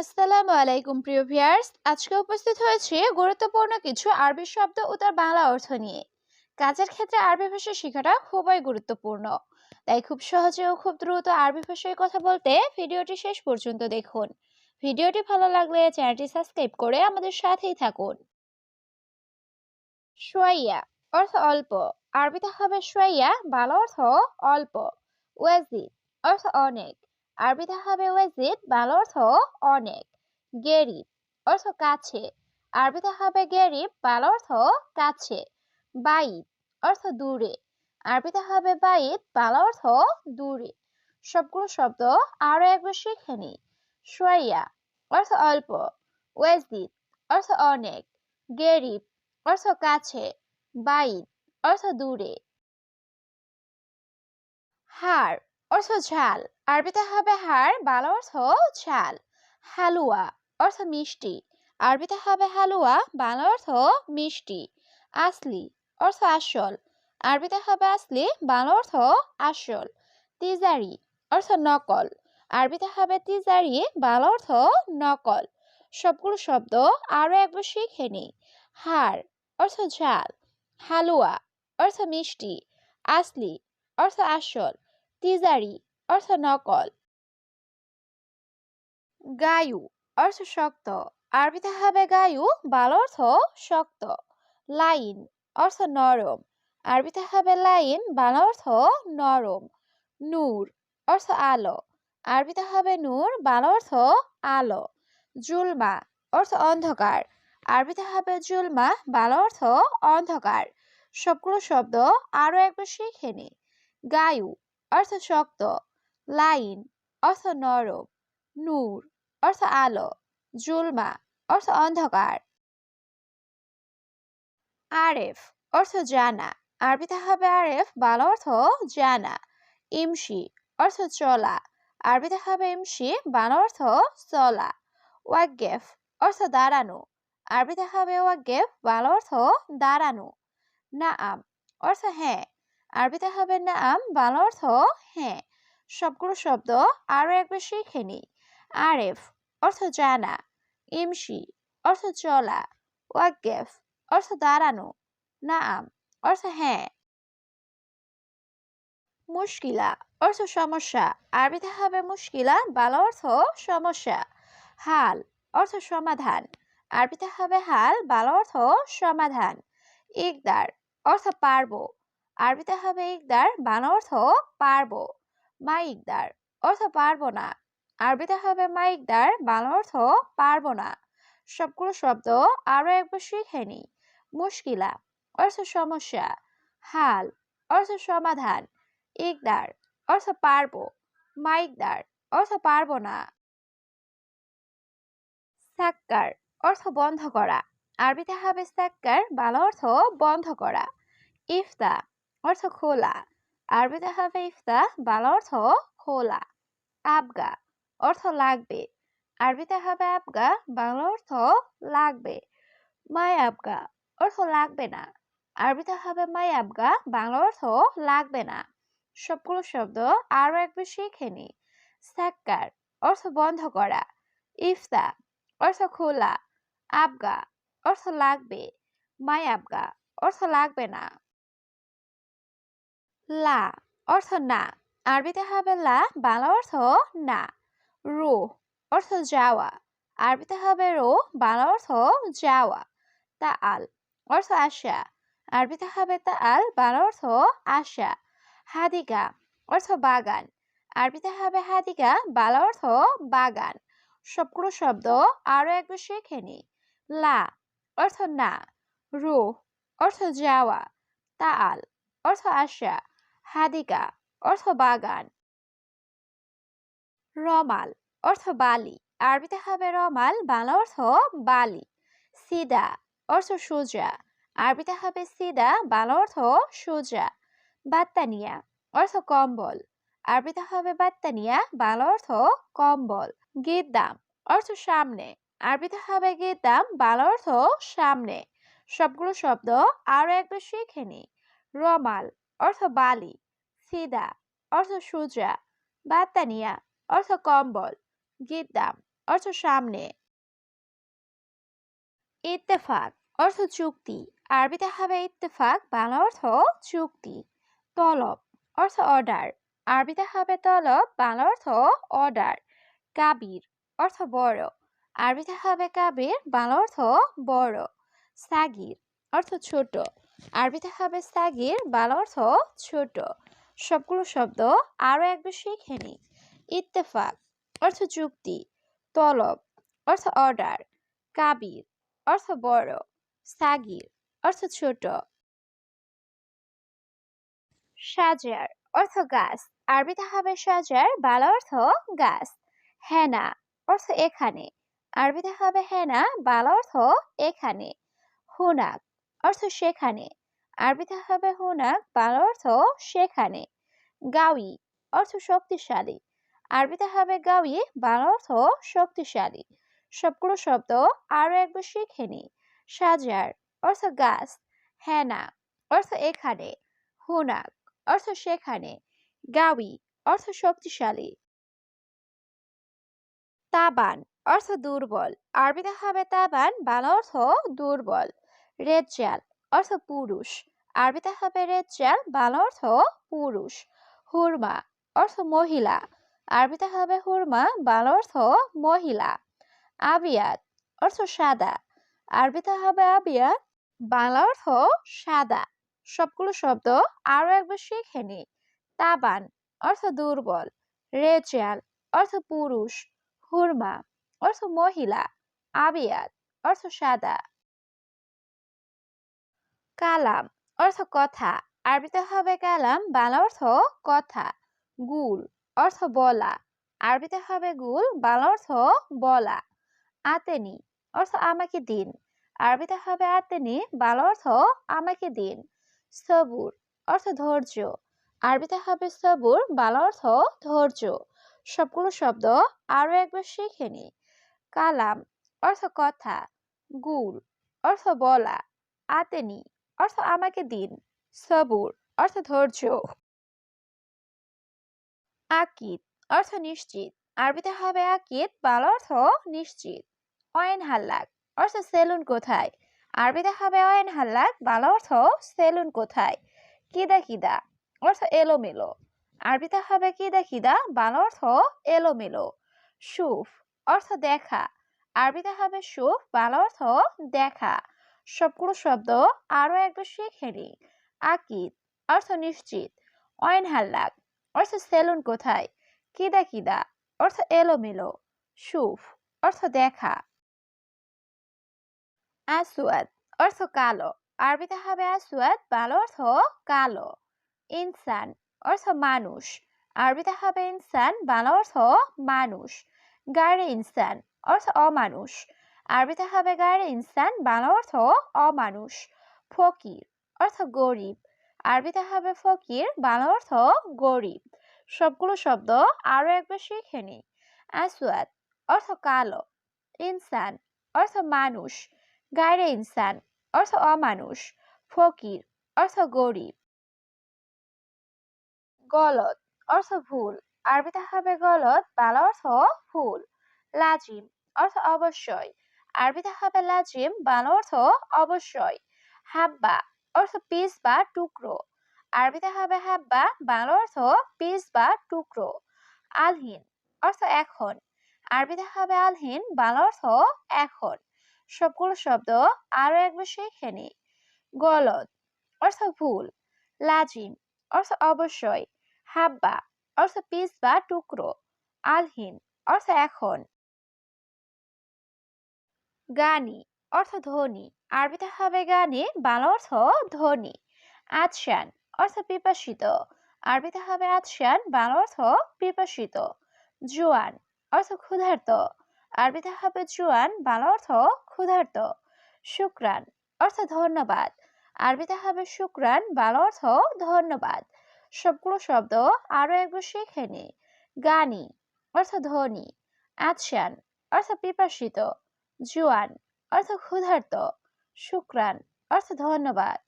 আসসালামু আলাইকুম, প্রিয় ভিউয়ার্স। আজকে উপস্থিত হয়েছে গুরুত্বপূর্ণ কিছু আরবি শব্দ ও তার বাংলা অর্থ নিয়ে। কাজের ক্ষেত্রে আরবি ভাষা শেখাটা খুবই গুরুত্বপূর্ণ। তাই খুব সহজে ও খুব দ্রুত আরবি ভাষায় কথা বলতে ভিডিওটি শেষ পর্যন্ত দেখুন। ভিডিওটি ভালো লাগলে চ্যানেলটি সাবস্ক্রাইব করে আমাদের সাথেই থাকুন। সোয়াইয়া, অর্থ অল্প। আরবিতে হবে সোয়াইয়া, বাংলা অর্থ অল্প। ওয়াজিদ, অর্থ অনেক। আরবিতে হবে ওয়াজিদ বাংলা অর্থ অনেক। গেরিব অর্থ কাছে। আরবিতে হবে গেরিব বাংলা অর্থ কাছে। বাইদ অর্থ দূরে। আরবিতে হবে বাইদ বাংলা অর্থ দূরে। সবগুলো শব্দ আরও একবার শিখে নি সোয়াইয়া অর্থ অল্প। ওয়াজিদ অর্থ অনেক। গেরিব অর্থ কাছে। বাইদ অর্থ দূরে। হাড় অর্থ ঝাল। আরবিতে হবে হাড়, বাংলা অর্থ ঝাল। হালুয়া, অর্থ মিষ্টি। আরবিতে হবে হালুয়া, বাংলা অর্থ মিষ্টি। আসলি, অর্থ আসল। আরবিতে হবে আসলি, বাংলা অর্থ আসল। তিজারি, অর্থ নকল। আরবিতে হবে তিজারি, বাংলা অর্থ নকল। সবগুলো শব্দ আরও একবার শিখে নি। হাড়, অর্থ ঝাল। হালুয়া, অর্থ মিষ্টি। আসলি, অর্থ আসল। তিজারি, অর্থ নকল। গায়ু, অর্থ শক্ত। আরবিতে হবে গায়ু, বাল অর্থ শক্ত। লাইন, অর্থ নরম। আরবিতে হবে লাইন, বাল অর্থ নরম। নূর, অর্থ আলো। আরবিতে হবে নূর, বাল অর্থ আলো। জুলমা, অর্থ অন্ধকার। আরবিতে হবে জুলমা, বাল অর্থ অন্ধকার। সবগুলো শব্দ আরও একবার শিখে নি। গায়ু অর্থ শক্ত, লাইন, অর্থ নরম, নূর, অর্থ আলো, জুলমা, অর্থ অন্ধকার। আরেফ, অর্থ জানা। আরবিতে হবে আরেফ, বাল অর্থ জানা। ইমসি অর্থ চলা। আরবিতে হবে ইমসি বাংলা অর্থ চলা। ওয়াগেফ অর্থ দাঁড়ানো। আরবিতে হবে ওয়াগেফ বাল অর্থ দাঁড়ানো। নাআম, অর্থ হ্যাঁ। আরবিতে হবে নাম বাংলা অর্থ হ্যাঁ। সবগুলো শব্দ আরও একবার শিখে নি আরেফ, অর্থ জানা। ইমসি অর্থ চলা। ওয়াকেফ অর্থ দাঁড়ানো। নাম অর্থ হ্যাঁ। মুশকিলা, অর্থ সমস্যা। আরবিতে হবে মুশকিলা, বাংলা অর্থ সমস্যা। হাল, অর্থ সমাধান। আরবিতে হবে হাল, বাংলা অর্থ সমাধান। ইকদার, অর্থ পারব। আরবিতে হবে ইকদার, বাংলা অর্থ পারব মা ইকদার, অর্থ পারব না। আরবিতে হবে মা ইকদার, বাংলা অর্থ পারব না। সবগুলো শব্দ আরও একবার শিখে নি মুশকিলা, অর্থ সমস্যা। হাল, অর্থ সমাধান। ইকদার, অর্থ পারব। মা ইকদার, অর্থ পারব না। সাক্কার, অর্থ বন্ধ করা। আরবিতে হবে সাক্কার, বাংলা অর্থ বন্ধ করা। ইফতা অর্থ খোলা। আরবিতে হবে ইফতা, বাংলা অর্থ খোলা। আবগা, অর্থ লাগবে। আরবিতে হবে আবগা, বাংলা অর্থ লাগবে। মাই আবগা, অর্থ লাগবে না। আরবিতে হবে মাই আবগা, বাংলা অর্থ লাগবে না। সবগুলো শব্দ আরও একবার শিখে নি। সাক্কার অর্থ বন্ধ করা। ইফতা, অর্থ খোলা। আবগা, অর্থ লাগবে। মাই আবগা, অর্থ লাগবে না। লা অর্থ না। আরবিতে হবে লা, বাংলা অর্থ না। রো অর্থ যাওয়া। আরবিতে হবে রো, বাংলা অর্থ যাওয়া। তা আল অর্থ আশা আরবিতে হবে তা আল বাংলা অর্থ আশা হাদিকা অর্থ বাগান। আরবিতে হবে হাদিকা বাংলা অর্থ বাগান। সবগুলো শব্দ আরও একবার শিখে নি। লা অর্থ না। রো অর্থ যাওয়া। তা আল অর্থ আশা হাদিকা, অর্থ বাগান। রমাল, অর্থ বালি। আরবিতে হবে রমাল, বাংলা অর্থ বালি। সিদা, অর্থ সোজা। আরবিতে হবে সিদা, বাংলা অর্থ সোজা। বাত্তানিয়া, অর্থ কম্বল। আরবিতে হবে বাত্তানিয়া, বাংলা অর্থ কম্বল। গিদ্দাম, অর্থ সামনে। আরবিতে হবে গিদ্দাম, বাংলা অর্থ সামনে। সবগুলো শব্দ আরও একবার শিখে নি। রমাল অর্থ বালি সিদা অর্থ সুজা বাতানিয়া অর্থ কম্বল, গিদ্দাম, অর্থ সামনে। ইত্তেফাক, অর্থ চুক্তি, আরবিতে হবে ইত্তেফাক, বাংলা অর্থ চুক্তি। তলব, অর্থ অর্ডার, আরবিতে হবে তলব, বাংলা অর্থ অর্ডার। কাবির, অর্থ বড়, আরবিতে হবে কাবির, বাংলা অর্থ বড়। সাগির, অর্থ ছোট। আরবিতে হবে সাগির, বাল অর্থ ছোট। সবগুলো শব্দ আরও একবার শিখে নি ইত্তেফাক, অর্থ চুক্তি তলব, অর্থ অর্ডার। কাবির, অর্থ বড়। সাগির, অর্থ ছোট। সাজার, অর্থ গাছ। আরবিতে হবে সাজার, বাংলা অর্থ গাছ। হেনা, অর্থ এখানে। আরবিতে হবে হেনা, বাংলা অর্থ এখানে। হুনাক অর্থ সেখানে। আরবিতে হবে হুনাক বাংলা অর্থ সেখানে। গাউই অর্থ শক্তিশালী। আরবিতে হবে গাউই বাংলা অর্থ শক্তিশালী। সবগুলো শব্দ আরও একবার শিখে নি। সাজার, অর্থ গাছ। হেনা, অর্থ এখানে। হুনাক অর্থ সেখানে। গাউই অর্থ শক্তিশালী। তাবান, অর্থ দুর্বল। আরবিতে হবে তাবান বাংলা অর্থ দুর্বল। রেজ্জাল অর্থ পুরুষ। আরবিতে হবে রেজ্জাল বাংলা অর্থ পুরুষ। হুরমা অর্থ মহিলা। আরবিতে হবে হুরমা, বাংলা অর্থ মহিলা। আবিয়াত অর্থ সাদা। আরবিতে হবে আবিয়াত, বাংলা অর্থ সাদা। সবগুলো শব্দ আরও একবার শিখে নি। তাবান অর্থ দুর্বল। রেচাল অর্থ পুরুষ। হুরমা অর্থ মহিলা। আবিয়াত অর্থ সাদা। কালাম অর্থ কথা। আরবিতে হবে কালাম, বাংলা অর্থ কথা। গুল অর্থ বলা। আরবিতে হবে গুল, বাংলা অর্থ বলা। আতেনি অর্থ আমাকে দিন। আরবিতে হবে আতেনি, বাংলা অর্থ আমাকে দিন। সবুর অর্থ ধৈর্য। আরবিতে হবে সবুর, বাংলা অর্থ ধৈর্য। সবগুলো শব্দ আরও একবার শিখে নি। কালাম অর্থ কথা। গুল অর্থ বলা। আতেনি অর্থ আমাকে দিন, সবুর, অর্থ ধৈর্য। আকিদ, অর্থ নিশ্চিত। আরবিতে হবে আকিদ, বাল অর্থ নিশ্চিত। অয়েন হাল্লাক, অর্থ সেলুন কোথায়? আরবিতে হবে অয়েন হাল্লাক, বাল অর্থ সেলুন কোথায়? কিদা কিদা, অর্থ এলোমেলো। আরবিতে হবে কিদা কিদা, বাল অর্থ এলোমেলো। সুফ, অর্থ দেখা। আরবিতে হবে সুফ, বাল অর্থ দেখা। সবগুলো শব্দ আরও একবার শিখে নি আকিদ অর্থ নিশ্চিত। অয়েন হাল্লাক অর্থ সেলুন কোথায়? কিদা কিদা, অর্থ এলোমেলো। সুফ, অর্থ দেখা। আসুয়াদ অর্থ কালো। আরবিতে হবে আসুয়াদ বাংলা অর্থ কালো। ইনসান, অর্থ মানুষ। আরবিতে হবে ইনসান বাংলা অর্থ মানুষ। গাড়ি ইনসান, অর্থ অমানুষ। আরবিতে হবে গায়ের ইনসান, বাংলা অর্থ অমানুষ, ফকির অর্থ গরিব। আরবিতে হবে ফকির, বাংলা অর্থ গরিব। সবগুলো শব্দ আরও একবার শিখে নি আসওয়াদ অর্থ কালো, ইনসান অর্থ মানুষ, গায়রে ইনসান অর্থ অমানুষ, ফকির অর্থ গরিব। গলত অর্থ ভুল, আরবিতে হবে গলত বাংলা অর্থ ভুল, লাজিম অর্থ অবশ্যই। আরবিতে হবে লাজিম, বাংলা অর্থ অবশ্যই। হাব্বা, অর্থ পিস বা টুকরো। আরবিতে হবে হাব্বা, বাংলা অর্থ পিস বা টুকরো। আলহিন, অর্থ এখন। আরবিতে হবে আলহিন, বাংলা অর্থ এখন। সবগুলো শব্দ আরও একবার শিখে নি। গলত অর্থ ভুল। লাজিম, অর্থ অবশ্যই। হাব্বা, অর্থ পিস বা টুকরো। আলহিন, অর্থ এখন। গানি, অর্থ ধ্বনি আরবিতে হবে গানি, বাংলা অর্থ ধ্বনি আদশান, অর্থ পিপাসিত। আরবিতে হবে আদশান, বাংলা অর্থ পিপাসিত। জোয়ান, অর্থ ক্ষুধার্ত। আরবিতে হবে জোয়ান, বাংলা অর্থ ক্ষুধার্ত। শুক্রান, অর্থ ধন্যবাদ। আরবিতে হবে শুক্রান, বাংলা অর্থ ধন্যবাদ। সবগুলো শব্দ আরও একবার শিখে নি। গানি, অর্থ ধ্বনি আদশান, অর্থ পিপাসিত। জোয়ান অর্থ ক্ষুধার্ত, শুক্রান অর্থ ধন্যবাদ।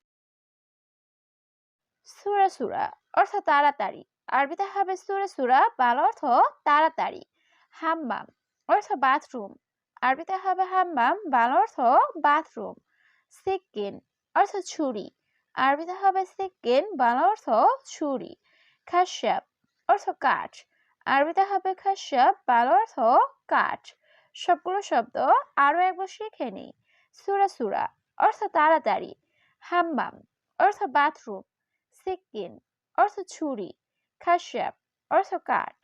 সুরা সুরা অর্থ তাড়াতাড়ি। আরবিতে হবে সুরা সুরা, বাল অর্থ তাড়াতাড়ি। হাম্মাম, অর্থ বাথরুম। আরবিতে হবে হাম্মাম, বাংলা অর্থ বাথরুম। সিকিন অর্থ ছুরি। আরবিতে হবে সিকিন বাংলা অর্থ ছুরি। খাসাব অর্থ কাঠ। আরবিতে হবে খাসাব বাংলা অর্থ কাঠ। সবগুলো শব্দ আরও একবার শিখে নিই। সুরা সুরা, অর্থ তাড়াতাড়ি। হাম্মাম, অর্থ বাথরুম। সিকিন অর্থ ছুরি। খাসিয়াপ অর্থ কাঠ।